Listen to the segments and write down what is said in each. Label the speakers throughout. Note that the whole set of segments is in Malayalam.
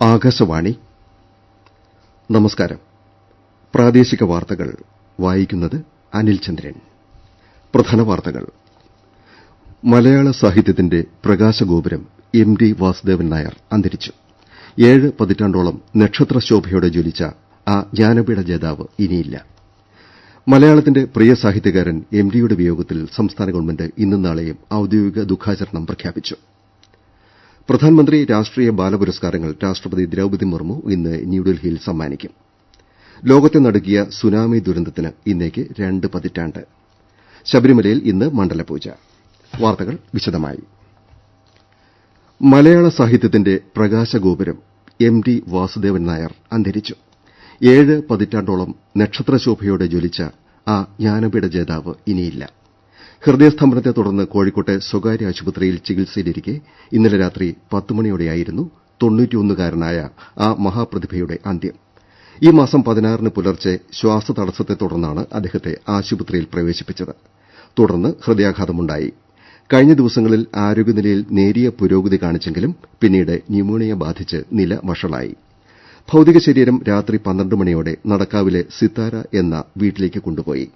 Speaker 1: ആകാശവാണി. നമസ്കാരം. പ്രാദേശിക വാർത്തകൾ വായിക്കുന്നത് അനിൽ ചന്ദ്രൻ. പ്രധാന വാർത്തകൾ. മലയാള സാഹിത്യത്തിന്റെ പ്രകാശഗോപുരം എം ടി വാസുദേവൻ നായർ അന്തരിച്ചു. ഏഴ് പതിറ്റാണ്ടോളം നക്ഷത്രശോഭയോടെ ജ്വലിച്ച ആ ജ്ഞാനപീഠ ജേതാവ് ഇനിയില്ല. മലയാളത്തിന്റെ പ്രിയ സാഹിത്യകാരൻ എം ടിയുടെ വിയോഗത്തിൽ സംസ്ഥാന ഗവൺമെന്റ് ഇന്നും നാളെയും ഔദ്യോഗിക ദുഃഖാചരണം പ്രഖ്യാപിച്ചു. പ്രധാനമന്ത്രി രാഷ്ട്രീയ ബാലപുരസ്കാരങ്ങൾ രാഷ്ട്രപതി ദ്രൌപതി മുർമു ഇന്ന് ന്യൂഡൽഹിയിൽ സമ്മാനിക്കും. ലോകത്തെ നടുക്കിയ സുനാമി ദുരന്തത്തിന് ഇന്നേക്ക് രണ്ട് പതിറ്റാണ്ട്. ശബരിമലയിൽ ഇന്ന് മണ്ഡലപൂജ. വാർത്തകൾ വിശദമായി. മലയാള സാഹിത്യത്തിന്റെ പ്രകാശഗോപുരം എം ടി വാസുദേവൻ നായർ അന്തരിച്ചു. ഏഴ് പതിറ്റാണ്ടോളം നക്ഷത്രശോഭയോടെ ജ്വലിച്ച ആ ജ്ഞാനപീഠ ജേതാവ് ഇനിയില്ല. ഹൃദയസ്തംഭനത്തെ തുടർന്ന് കോഴിക്കോട്ടെ സ്വകാര്യ ആശുപത്രിയിൽ ചികിത്സയിലിരിക്കെ ഇന്നലെ രാത്രി പത്തുമണിയോടെയായിരുന്നു തൊണ്ണൂറ്റിയൊന്നുകാരനായ ആ മഹാപ്രതിഭയുടെ അന്ത്യം. ഈ മാസം പതിനാറിന് പുലർച്ചെ ശ്വാസതടസ്സത്തെ തുടർന്നാണ് അദ്ദേഹത്തെ ആശുപത്രിയിൽ പ്രവേശിപ്പിച്ചത്. തുടർന്ന് ഹൃദയാഘാതമുണ്ടായി. കഴിഞ്ഞ ദിവസങ്ങളിൽ ആരോഗ്യനിലയിൽ നേരിയ പുരോഗതി കാണിച്ചെങ്കിലും പിന്നീട് ന്യൂമോണിയ ബാധിച്ച് നില വഷളായി. ഭൌതിക ശരീരം രാത്രി പന്ത്രണ്ട് മണിയോടെ നടക്കാവിലെ സിത്താര എന്ന വീട്ടിലേക്ക് കൊണ്ടുപോയി.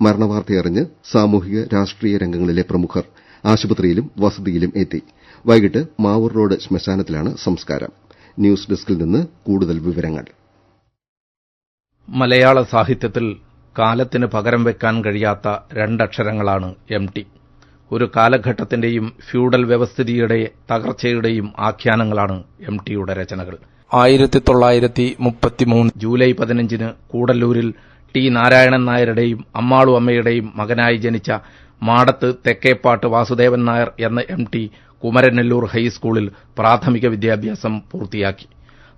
Speaker 1: മരണവാർത്തയറിഞ്ഞ് സാമൂഹിക രാഷ്ട്രീയ രംഗങ്ങളിലെ പ്രമുഖർ ആശുപത്രിയിലും വസതിയിലും എത്തി. വൈകിട്ട് മാവൂർ റോഡ് ശ്മശാനത്തിലാണ് സംസ്കാരം. ന്യൂസ് ഡെസ്കിൽ നിന്ന് കൂടുതൽ വിവരങ്ങൾ.
Speaker 2: മലയാള സാഹിത്യത്തിൽ കാലത്തിന് പകരം വെക്കാൻ കഴിയാത്ത രണ്ടക്ഷരങ്ങളാണ് എം ടി. ഒരു കാലഘട്ടത്തിന്റെയും ഫ്യൂഡൽ വ്യവസ്ഥിതിയുടെ തകർച്ചയുടെയും ആഖ്യാനങ്ങളാണ് എം ടിയുടെ രചനകൾ.
Speaker 3: ആയിരത്തി തൊള്ളായിരത്തി മുപ്പത്തിമൂന്ന്
Speaker 2: ജൂലൈ പതിനഞ്ചിന് കൂടല്ലൂരിൽ ടി നാരായണൻ നായരുടെയും അമ്മാളു അമ്മയുടെയും മകനായി ജനിച്ച മാടത്ത് തെക്കേപ്പാട്ട് വാസുദേവൻ നായർ എന്ന എം ടി കുമരനെല്ലൂർ ഹൈസ്കൂളിൽ പ്രാഥമിക വിദ്യാഭ്യാസം പൂർത്തിയാക്കി.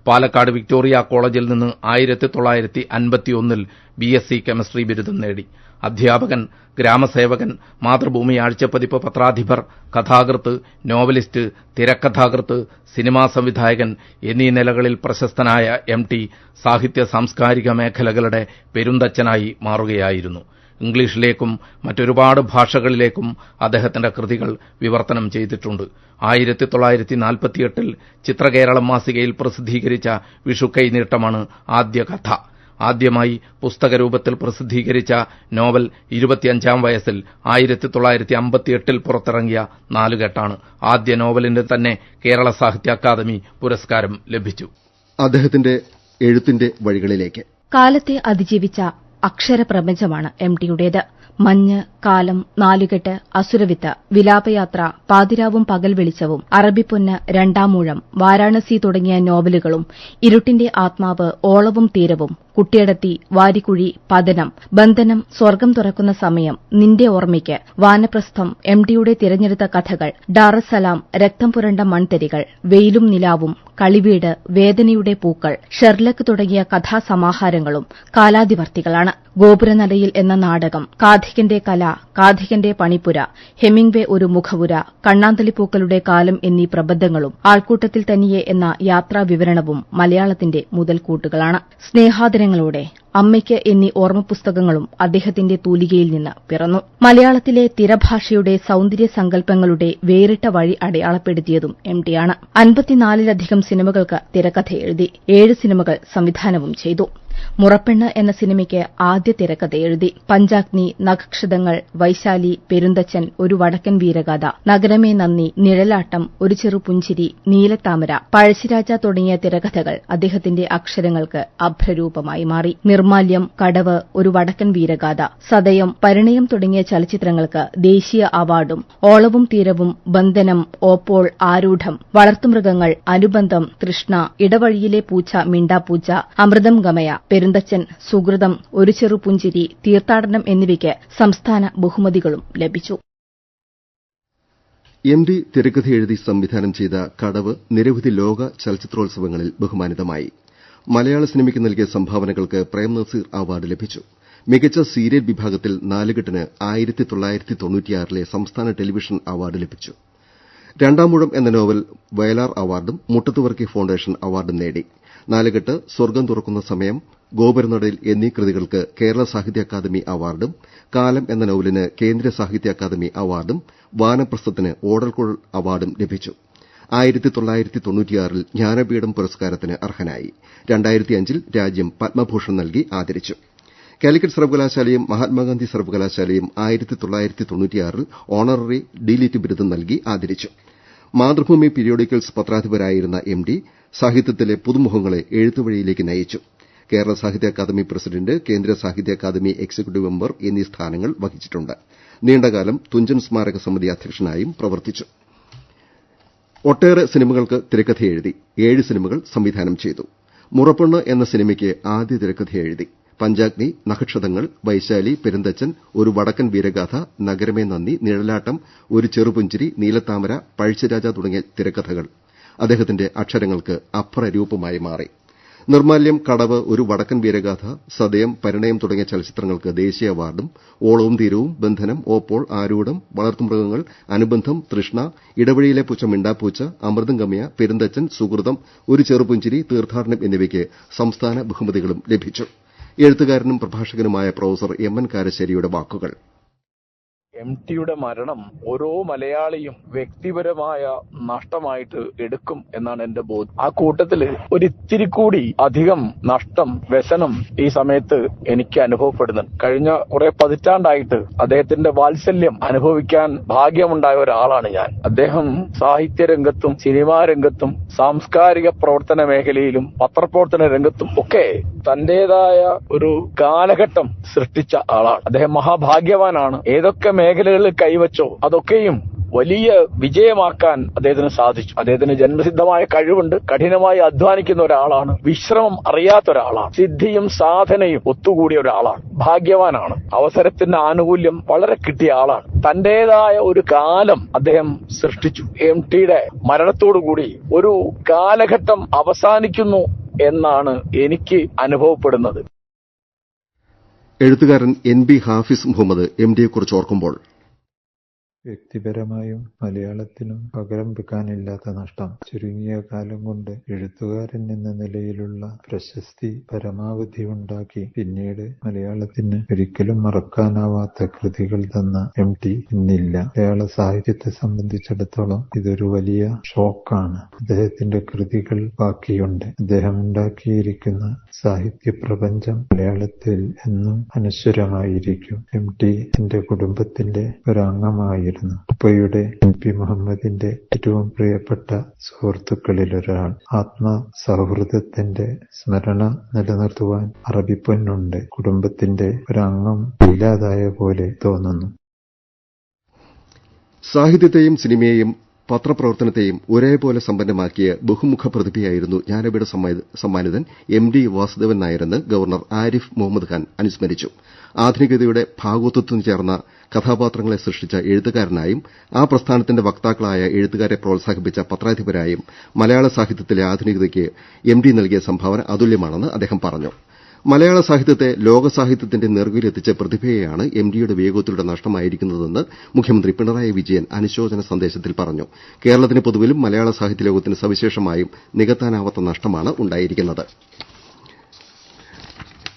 Speaker 2: പാലക്കാട് വിക്ടോറിയ കോളേജിൽ നിന്ന് ആയിരത്തി തൊള്ളായിരത്തി അൻപത്തിയൊന്നിൽ ബി എസ് സി കെമിസ്ട്രി ബിരുദം നേടി. അധ്യാപകൻ ഗ്രാമസേവകൻ മാതൃഭൂമി ആഴ്ചപ്പതിപ്പ് പത്രാധിപർ കഥാകൃത്ത് നോവലിസ്റ്റ് തിരക്കഥാകൃത്ത് സിനിമാ സംവിധായകൻ എന്നീ നിലകളിൽ പ്രശസ്തനായ എം ടി സാഹിത്യ സാംസ്കാരിക മേഖലകളുടെ പെരുന്തച്ഛനായി മാറുകയായിരുന്നു. ഇംഗ്ലീഷിലേക്കും മറ്റൊരുപാട് ഭാഷകളിലേക്കും അദ്ദേഹത്തിന്റെ കൃതികൾ വിവർത്തനം ചെയ്തിട്ടുണ്ട്. ആയിരത്തി തൊള്ളായിരത്തി നാൽപ്പത്തിയെട്ടിൽ ചിത്രകേരളം മാസികയിൽ പ്രസിദ്ധീകരിച്ച വിഷുക്കൈ നീട്ടമാണ് ആദ്യ കഥ. ആദ്യമായി പുസ്തകരൂപത്തിൽ പ്രസിദ്ധീകരിച്ച നോവൽ ഇരുപത്തിയഞ്ചാം വയസ്സിൽ ആയിരത്തി തൊള്ളായിരത്തി അമ്പത്തിയെട്ടിൽ പുറത്തിറങ്ങിയ നാലുകെട്ടാണ്. ആദ്യ നോവലിന് തന്നെ കേരള സാഹിത്യ അക്കാദമി പുരസ്കാരം ലഭിച്ചു.
Speaker 1: അദ്ദേഹത്തിന്റെ എഴുത്തിന്റെ വഴികളിലേക്ക്.
Speaker 4: കാലത്തെ അതിജീവിച്ച അക്ഷരപ്രപഞ്ചമാണ് എം ടിയുടേത്. മഞ്ഞ് കാലം നാലുകെട്ട് അസുരവിത്ത് വിലാപയാത്ര പാതിരാവും പകൽ വെളിച്ചവും അറബിപ്പൊന്ന് രണ്ടാമൂഴം വാരാണസി തുടങ്ങിയ നോവലുകളും ഇരുട്ടിന്റെ ആത്മാവ് ഓളവും തീരവും കുട്ടിയടത്തി വാരിക്കുഴി പതനം ബന്ധനം സ്വർഗം തുറക്കുന്ന സമയം നിന്റെ ഓർമ്മയ്ക്ക് വാനപ്രസ്ഥം എം ഡിയുടെ തിരഞ്ഞെടുത്ത കഥകൾ ഡാറസലാം രക്തം പുരണ്ട മൺതരികൾ വെയിലും നിലാവും കളിവീട് വേദനയുടെ പൂക്കൾ ഷെർലക്ക് തുടങ്ങിയ കഥാസമാഹാരങ്ങളും കാലാതിവർത്തികളാണ്. ഗോപുരനടയിൽ എന്ന നാടകം കാഥികന്റെ കല കാഥികന്റെ പണിപ്പുര ഹെമിംഗ്വേ ഒരു മുഖവുര കണ്ണാന്തലിപ്പൂക്കളുടെ കാലം എന്നീ പ്രബന്ധങ്ങളും ആൾക്കൂട്ടത്തിൽ തനിയെ എന്ന യാത്രാ വിവരണവും മലയാളത്തിന്റെ മുതൽക്കൂട്ടുകളാണ്. സ്നേഹാദരങ്ങളോടെ അമ്മയ്ക്ക് എന്നീ ഓർമ്മപുസ്തകങ്ങളും അദ്ദേഹത്തിന്റെ തൂലികയിൽ നിന്ന് പിറന്നു. മലയാളത്തിലെ തിരഭാഷയുടെ സൌന്ദര്യ സങ്കല്പങ്ങളുടെ വേറിട്ട വഴി അടയാളപ്പെടുത്തിയതും എം ടിയാണ് അൻപത്തിനാലിലധികം സിനിമകൾക്ക് തിരക്കഥ എഴുതി ഏഴ് സിനിമകൾ സംവിധാനവും ചെയ്തു. മുറപ്പെണ്ണ് എന്ന സിനിമയ്ക്ക് ആദ്യ തിരക്കഥ എഴുതി. പഞ്ചാഗ്നി നഖക്ഷതങ്ങൾ വൈശാലി പെരുന്തച്ചൻ ഒരു വടക്കൻ വീരഗാഥ നഗരമേ നന്ദി നിഴലാട്ടം ഒരു ചെറു പുഞ്ചിരി നീലത്താമര പഴശ്ശിരാജ തുടങ്ങിയ തിരക്കഥകൾ അദ്ദേഹത്തിന്റെ അക്ഷരങ്ങൾക്ക് അഭ്രരൂപമായി മാറി. നിർമാല്യം കടവ് ഒരു വടക്കൻ വീരഗാഥ സതയം പരിണയം തുടങ്ങിയ ചലച്ചിത്രങ്ങൾക്ക് ദേശീയ അവാർഡും ഓളവും തീരവും ബന്ധനം ഓപ്പോൾ ആരൂഢം വളർത്തുമൃഗങ്ങൾ അനുബന്ധം തൃഷ്ണ ഇടവഴിയിലെ പൂച്ച മിണ്ടാപൂച്ച അമൃതം ഗമയ പെരുന്തച്ചൻ സുഹൃതം ഒരു ചെറു പുഞ്ചിരി തീർത്ഥാടനം എന്നിവയ്ക്ക് സംസ്ഥാന ബഹുമതികളും ലഭിച്ചു.
Speaker 1: എം ഡി തിരക്കഥ എഴുതി സംവിധാനം ചെയ്ത കടവ് നിരവധി ലോക ചലച്ചിത്രോത്സവങ്ങളിൽ ബഹുമാനിതമായി. മലയാള സിനിമയ്ക്ക് നൽകിയ സംഭാവനകൾക്ക് പ്രേം നസീർ അവാർഡ് ലഭിച്ചു. മികച്ച സീരിയൽ വിഭാഗത്തിൽ നാലുകെട്ടിന് സംസ്ഥാന ടെലിവിഷൻ അവാർഡ് ലഭിച്ചു. രണ്ടാമൂഴം എന്ന നോവൽ വയലാർ അവാർഡും മുട്ടത്തുവർക്കി ഫൌണ്ടേഷൻ അവാർഡും നേടി. നാലുകെട്ട് സ്വർഗം തുറക്കുന്ന സമയം ഗോപുരനടയിൽ എന്നീ കൃതികൾക്ക് കേരള സാഹിത്യ അക്കാദമി അവാർഡും കാലം എന്ന നോവലിന് കേന്ദ്ര സാഹിത്യ അക്കാദമി അവാർഡും വാനപ്രസ്ഥത്തിന് ഓടൽക്കുഴൽ അവാർഡും ലഭിച്ചു. ആയിരത്തി തൊള്ളായിരത്തി തൊണ്ണൂറ്റിയാറിൽ ജ്ഞാനപീഠം പുരസ്കാരത്തിന് അർഹനായി. രാജ്യം പത്മഭൂഷൺ നൽകി ആദരിച്ചു. കാലിക്കറ്റ് സർവകലാശാലയും മഹാത്മാഗാന്ധി സർവകലാശാലയും തൊണ്ണൂറ്റിയാറിൽ ഓണററി ഡിലിറ്റ് ബിരുദം നൽകി ആദരിച്ചു. മാതൃഭൂമി പീരിയോഡിക്കൽസ് പത്രാധിപരായിരുന്ന എം ഡി സാഹിത്യത്തിലെ പുതുമുഖങ്ങളെ എഴുത്തുവഴിയിലേക്ക് നയിച്ചു. കേരള സാഹിത്യ അക്കാദമി പ്രസിഡന്റ് കേന്ദ്ര സാഹിത്യ അക്കാദമി എക്സിക്യൂട്ടീവ് മെമ്പർ എന്നീ സ്ഥാനങ്ങൾ വഹിച്ചിട്ടുണ്ട്. നീണ്ടകാലം തുഞ്ചൻ സ്മാരക സമിതി അധ്യക്ഷനായും പ്രവർത്തിച്ചു. ഒട്ടേറെ സിനിമകൾക്ക് തിരക്കഥ എഴുതി ഏഴ് സിനിമകൾ സംവിധാനം ചെയ്തു. മുറപ്പെണ്ണ് എന്ന സിനിമയ്ക്ക് ആദ്യ തിരക്കഥയെഴുതി പഞ്ചാഗ്നി നക്ഷതങ്ങൾ വൈശാലി പെരുന്തച്ചൻ ഒരു വടക്കൻ വീരഗാഥ നഗരമേ നന്ദി നിഴലാട്ടം ഒരു ചെറുപുഞ്ചിരി നീലത്താമര പഴശ്ശിരാജ തുടങ്ങിയ തിരക്കഥകൾ അദ്ദേഹത്തിന്റെ അക്ഷരങ്ങൾക്ക് അപ്രരൂപമായി മാറി. നിർമാല്യം കടവ് ഒരു വടക്കൻ വീരഗാഥ സദയം പരിണയം തുടങ്ങിയ ചലച്ചിത്രങ്ങൾക്ക് ദേശീയ അവാർഡും ഓളവും തീരവും ബന്ധനം ഓപ്പോൾ ആരൂഢം വളർത്തുമൃഗങ്ങൾ അനുബന്ധം തൃഷ്ണ ഇടവഴിയിലെ പൂച്ച മിണ്ടാപ്പൂച്ച അമൃതം ഗമ്യ പെരുന്തച്ചൻ സുഹൃതം ഒരു ചെറുപുഞ്ചിരി തീർത്ഥാടനം എന്നിവയ്ക്ക് സംസ്ഥാന ബഹുമതികളും ലഭിച്ചു. എഴുത്തുകാരനും പ്രഭാഷകനുമായ പ്രൊഫസർ എം എൻ കാരശ്ശേരിയുടെ വാക്കുകൾ.
Speaker 5: എം ടിയുടെ മരണം ഓരോ മലയാളിയും വ്യക്തിപരമായ നഷ്ടമായിട്ട് എടുക്കും എന്നാണ് എന്റെ ബോധം ആ കൂട്ടത്തിൽ ഒരിത്തിരി കൂടി അധികം നഷ്ടം വ്യസനം ഈ സമയത്ത് എനിക്ക് അനുഭവപ്പെടുന്നുണ്ട്. കഴിഞ്ഞ കുറെ പതിറ്റാണ്ടായിട്ട് അദ്ദേഹത്തിന്റെ വാത്സല്യം അനുഭവിക്കാൻ ഭാഗ്യമുണ്ടായ ഒരാളാണ് ഞാൻ. അദ്ദേഹം സാഹിത്യ രംഗത്തും സിനിമാ രംഗത്തും സാംസ്കാരിക പ്രവർത്തന മേഖലയിലും പത്രപ്രവർത്തന രംഗത്തും ഒക്കെ തന്റേതായ ഒരു കാലഘട്ടം സൃഷ്ടിച്ച ആളാണ്. അദ്ദേഹം മഹാഭാഗ്യവാനാണ്. ഏതൊക്കെ മേഖലകളിൽ കൈവച്ചോ? അതൊക്കെയും വലിയ വിജയമാക്കാൻ അദ്ദേഹത്തിന് സാധിച്ചു. അദ്ദേഹത്തിന് ജന്മസിദ്ധമായ കഴിവുണ്ട്. കഠിനമായി അധ്വാനിക്കുന്ന ഒരാളാണ്. വിശ്രമം അറിയാത്ത ഒരാളാണ്. സിദ്ധിയും സാധനയും ഒത്തുകൂടിയ ഒരാളാണ്. ഭാഗ്യവാനാണ്. അവസരത്തിന്റെ ആനുകൂല്യം വളരെ കിട്ടിയ ആളാണ്. തന്റേതായ ഒരു കാലം അദ്ദേഹം സൃഷ്ടിച്ചു. എം ടിയുടെ മരണത്തോടുകൂടി ഒരു കാലഘട്ടം അവസാനിക്കുന്നു എന്നാണ് എനിക്ക് അനുഭവപ്പെടുന്നത്.
Speaker 1: എഴുത്തുകാരൻ എൻ ബി ഹാഫിസ് മുഹമ്മദ് എംഡിയെക്കുറിച്ച് ഓർക്കുമ്പോൾ
Speaker 6: വ്യക്തിപരമായും മലയാളത്തിനും പകരം വെക്കാനില്ലാത്ത നഷ്ടം. ചുരുങ്ങിയ കാലം കൊണ്ട് എഴുത്തുകാരൻ എന്ന നിലയിലുള്ള പ്രശസ്തി പരമാവധി ഉണ്ടാക്കി. പിന്നീട് മലയാളത്തിന് ഒരിക്കലും മറക്കാനാവാത്ത കൃതികൾ തന്ന എം ടി ഇന്നില്ല മലയാള സാഹിത്യത്തെ സംബന്ധിച്ചിടത്തോളം ഇതൊരു വലിയ ഷോക്കാണ്. അദ്ദേഹത്തിന്റെ കൃതികൾ ബാക്കിയുണ്ട്. അദ്ദേഹം ഉണ്ടാക്കിയിരിക്കുന്ന സാഹിത്യ പ്രപഞ്ചം മലയാളത്തിൽ എന്നും അനശ്വരമായിരിക്കും. എം ടി എന്റെ കുടുംബത്തിന്റെ ഒരംഗമായിരുന്നു. ഉപ്പയുടെ എൻ പി മുഹമ്മദിന്റെ ഏറ്റവും പ്രിയപ്പെട്ട സുഹൃത്തുക്കളിലൊരാൾ ആത്മസൗഹൃദത്തിന്റെ സ്മരണ നിലനിർത്തുവാൻ അറബിപ്പൊന്നുണ്ട് കുടുംബത്തിന്റെ ഒരംഗം ഇല്ലാതായ പോലെ തോന്നുന്നു.
Speaker 1: സാഹിത്യത്തെയും സിനിമയെയും പത്രപ്രവർത്തനത്തെയും ഒരേപോലെ സമ്പന്നമാക്കിയ ബഹുമുഖ പ്രതിഭയായിരുന്നു ജ്ഞാനപീഠ സമ്മാനിതൻ എം ഡി വാസുദേവൻ നായരെന്ന് ഗവർണർ ആരിഫ് മുഹമ്മദ് ഖാൻ അനുസ്മരിച്ചു. ആധുനികതയുടെ ഭാഗോത്വത്തിന് ചേർന്ന കഥാപാത്രങ്ങളെ സൃഷ്ടിച്ച എഴുത്തുകാരനായും ആ പ്രസ്ഥാനത്തിന്റെ വക്താക്കളായ എഴുത്തുകാരെ പ്രോത്സാഹിപ്പിച്ച പത്രാധിപരായും മലയാള സാഹിത്യത്തിലെ ആധുനികതയ്ക്ക് എം ഡി നൽകിയ സംഭാവന അതുല്യമാണെന്ന് അദ്ദേഹം പറഞ്ഞു. മലയാള സാഹിത്യത്തെ ലോക ലോകസാഹിത്യത്തിന്റെ നെറുകയിലെത്തിച്ച പ്രതിഭയെയാണ് എം ഡിയുടെ വിയോഗത്തിലൂടെ നഷ്ടമായിരിക്കുന്നതെന്ന് മുഖ്യമന്ത്രി പിണറായി വിജയൻ അനുശോചന സന്ദേശത്തിൽ പറഞ്ഞു. കേരളത്തിന് പൊതുവിലും മലയാള സാഹിത്യ ലോകത്തിന് സവിശേഷമായും നികത്താനാവാത്ത നഷ്ടമാണ് ഉണ്ടായിരിക്കുന്നത്.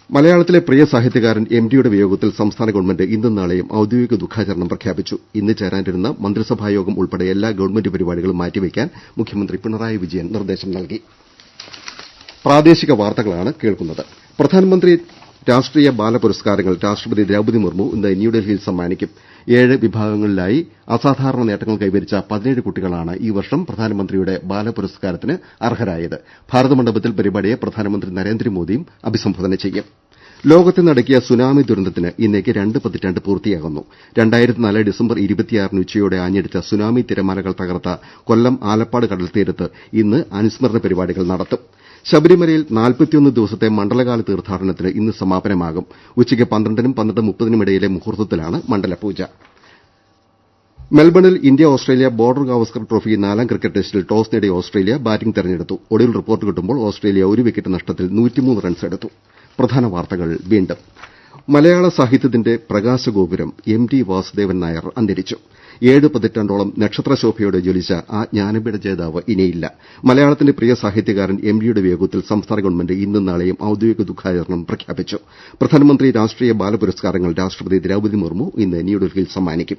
Speaker 1: മലയാളത്തിലെ പ്രിയ സാഹിത്യകാരൻ എം ഡിയുടെ വിയോഗത്തിൽ സംസ്ഥാന ഗവൺമെന്റ് ഇന്നും നാളെയും ഔദ്യോഗിക ദുഃഖാചരണം പ്രഖ്യാപിച്ചു. ഇന്ന് ചേരാനിരുന്ന മന്ത്രിസഭായോഗം ഉൾപ്പെടെ എല്ലാ ഗവൺമെന്റ് പരിപാടികളും മാറ്റിവെയ്ക്കാൻ മുഖ്യമന്ത്രി പിണറായി വിജയൻ നിർദ്ദേശം നൽകി. പ്രധാനമന്ത്രി രാഷ്ട്രീയ ബാല പുരസ്കാരങ്ങൾ രാഷ്ട്രപതി ദ്രൌപദി മുർമു ഇന്ന് ന്യൂഡൽഹിയിൽ സമ്മാനിക്കും. ഏഴ് വിഭാഗങ്ങളിലായി അസാധാരണ നേട്ടങ്ങൾ കൈവരിച്ച പതിനേഴ് കുട്ടികളാണ് ഈ വർഷം പ്രധാനമന്ത്രിയുടെ ബാല പുരസ്കാരത്തിന് അർഹരായത്. ഭാരതമണ്ഡപത്തിൽ പരിപാടിയെ പ്രധാനമന്ത്രി നരേന്ദ്രമോദിയും അഭിസംബോധന ചെയ്യും. ലോകത്തെ നടക്കിയ സുനാമി ദുരന്തത്തിന് ഇന്നേക്ക് രണ്ട് പതിറ്റാണ്ട് പൂർത്തിയാകുന്നു. ഡിസംബർ ഉച്ചയോടെ ആഞ്ഞടിച്ച സുനാമി തിരമാലകൾ തകർത്ത കൊല്ലം ആലപ്പാട് കടൽത്തീരത്ത് ഇന്ന് അനുസ്മരണ പരിപാടികൾ നടത്തും. ശബരിമലയിൽ നാൽപ്പത്തിയൊന്ന് ദിവസത്തെ മണ്ഡലകാല തീർത്ഥാടനത്തിന് ഇന്ന് സമാപനമാകും. ഉച്ചയ്ക്ക് പന്ത്രണ്ടിനും പന്ത്രണ്ട് മുപ്പതിനും ഇടയിലെ മുഹൂർത്തത്തിലാണ് മണ്ഡലപൂജ. മെൽബണിൽ India Australia border Gavaskar trophy നാലാം ക്രിക്കറ്റ് ടെസ്റ്റിൽ ടോസ് നേടിയ ഓസ്ട്രേലിയ ബാറ്റിംഗ് തെരഞ്ഞെടുത്തു. ഒടുവിൽ റിപ്പോർട്ട് കിട്ടുമ്പോൾ ഓസ്ട്രേലിയ ഒരു വിക്കറ്റ് നഷ്ടത്തിൽ റൺസ് എടുത്തു. പ്രധാന വാർത്തകൾ വീണ്ടും. മലയാള സാഹിത്യത്തിന്റെ പ്രകാശഗോപുരം എം ടി വാസുദേവൻ നായർ അന്തരിച്ചു. ഏഴ് പതിറ്റാണ്ടോളം നക്ഷത്രശോഭയോടെ ജ്വലിച്ച ആ ജ്ഞാനപീഠ ജേതാവ് ഇനിയില്ല. മലയാളത്തിന്റെ പ്രിയ സാഹിത്യകാരൻ എം ജിയുടെ വിയോഗത്തിൽ സംസ്ഥാന ഗവൺമെന്റ് ഇന്നും നാളെയും ഔദ്യോഗിക ദുഃഖാചരണം പ്രഖ്യാപിച്ചു. പ്രധാനമന്ത്രി രാഷ്ട്രീയ ബാലപുരസ്കാരങ്ങൾ രാഷ്ട്രപതി ദ്രൌപദി മുർമു ഇന്ന് ന്യൂഡൽഹിയിൽ സമ്മാനിക്കും.